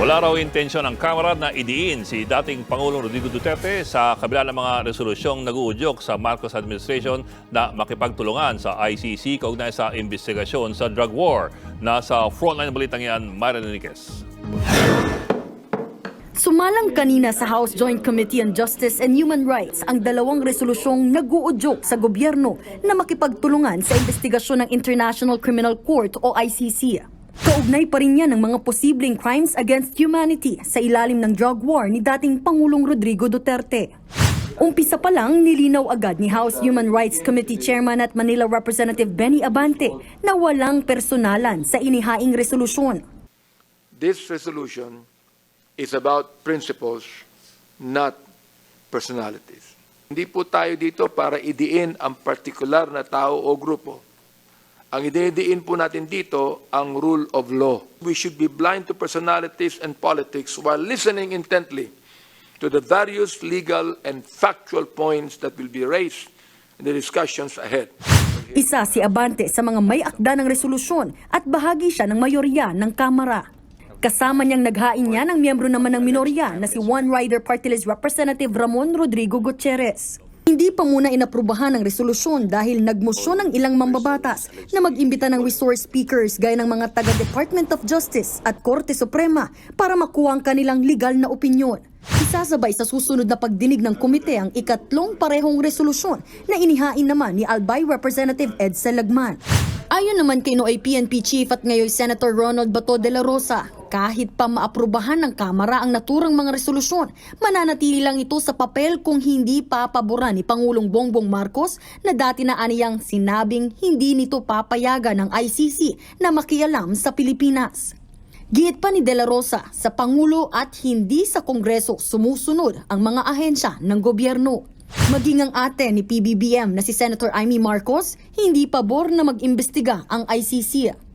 Wala raw intensyon ng Kamara na idiin si dating Pangulong Rodrigo Duterte sa kabila ng mga resolusyong nag-uudyok sa Marcos administration na makipagtulungan sa ICC kaugnay sa investigasyon sa drug war. Nasa frontline balitang yan, Myron Enriquez. Sumalang kanina sa House Joint Committee on Justice and Human Rights ang dalawang resolusyong nag-uudyok sa gobyerno na makipagtulungan sa investigasyon ng International Criminal Court o ICC. Kaugnay pa rin yan ng mga posibleng crimes against humanity sa ilalim ng drug war ni dating Pangulong Rodrigo Duterte. Umpisa pa lang, nilinaw agad ni House Human Rights Committee Chairman at Manila Representative Benny Abante na walang personalan sa inihaing resolusyon. This resolution is about principles, not personalities. Hindi po tayo dito para idiin ang partikular na tao o grupo. Ang ididiin po natin dito ang rule of law. We should be blind to personalities and politics while listening intently to the various legal and factual points that will be raised in the discussions ahead. Isa si Abante sa mga may akda ng resolusyon at bahagi siya ng mayorya ng Kamara. Kasama niyang naghain niya ng miyembro naman ng minorya na si One Rider Party List Representative Ramon Rodrigo Gutierrez. Hindi pa muna inaprubahan ang resolusyon dahil nagmosyon ng ilang mambabatas na mag-imbita ng resource speakers gaya ng mga taga Department of Justice at Korte Suprema para makuha ang kanilang legal na opinyon. Isasabay sa susunod na pagdinig ng komite ang ikatlong parehong resolusyon na inihain naman ni Albay Representative Ed Salagman. Ayon naman kay Noy PNP Chief at ngayon Senator Ronald Bato de la Rosa, kahit pa maaprubahan ng Kamara ang naturang mga resolusyon, mananatili lang ito sa papel kung hindi papaboran ni Pangulong Bongbong Marcos na dati na aniyang sinabing hindi nito papayagan ng ICC na makialam sa Pilipinas. Gihit pa ni De La Rosa, sa Pangulo at hindi sa Kongreso sumusunod ang mga ahensya ng gobyerno. Maging ang ate ni PBBM na si Senator Amy Marcos, hindi pabor na mag-imbestiga ang ICC.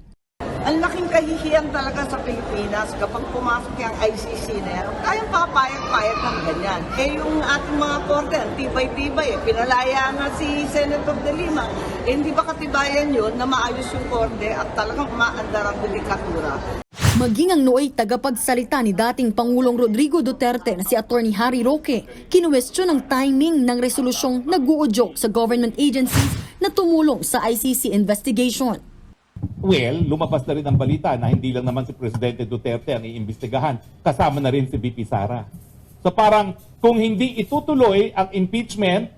Ang laking kahihiyan talaga sa Pilipinas kapag pumasok yung ICC na yan. Kayang papayag-payag ng ganyan. Eh yung ating mga korte, ang tibay-tibay eh. Pinalaya nga si Senator De Lima. Eh hindi ba katibayan yun na maayos yung korte at talagang umaandar ang judikatura? Maging ang nooy tagapagsalita ni dating Pangulong Rodrigo Duterte na si Attorney Harry Roque, kinuwestiyon ang timing ng resolusyong nag-uudyok sa government agencies na tumulong sa ICC investigation. Well, lumabas na rin ang balita na hindi lang naman si Presidente Duterte ang iimbestigahan, kasama na rin si BP Sara. So parang kung hindi itutuloy ang impeachment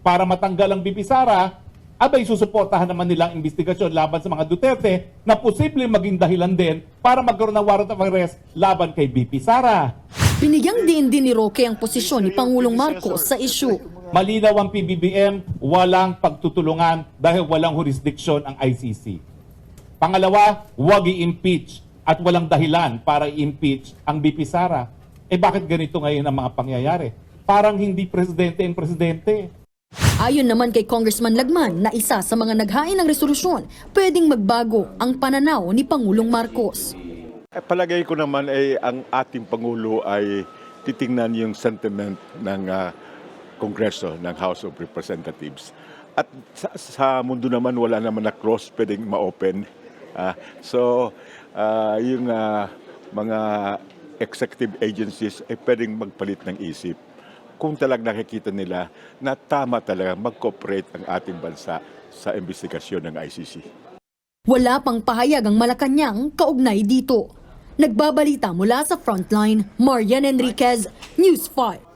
para matanggal ang BP Sara, abay susuportahan naman nila ang investigasyon laban sa mga Duterte na posibleng maging dahilan din para magkaroon ng warrant of arrest laban kay BP Sara. Binigyang diin din ni Roque ang posisyon ni Pangulong Marcos sa issue. Malinaw ang PBBM, walang pagtutulungan dahil walang jurisdiction ang ICC. Pangalawa, huwag i-impeach at walang dahilan para i-impeach ang BP Sara. Eh bakit ganito ngayon ang mga pangyayari? Parang hindi presidente ang presidente. Ayon naman kay Congressman Lagman na isa sa mga naghain ng resolusyon, pwedeng magbago ang pananaw ni Pangulong Marcos. Eh, Palagay ko naman ay ang ating Pangulo ay titingnan yung sentiment ng ah, Kongreso, ng House of Representatives. At sa, sa mundo naman, wala naman na cross pwedeng ma-open. Ah, so, ah, yung ah, mga executive agencies ay pwedeng magpalit ng isip kung talag nakikita nila na tama talaga mag-cooperate ang ating bansa sa investigasyon ng ICC. Wala pang pahayag ang Malacanang kaugnay dito. Nagbabalita mula sa Frontline, Marian Enriquez, News 5.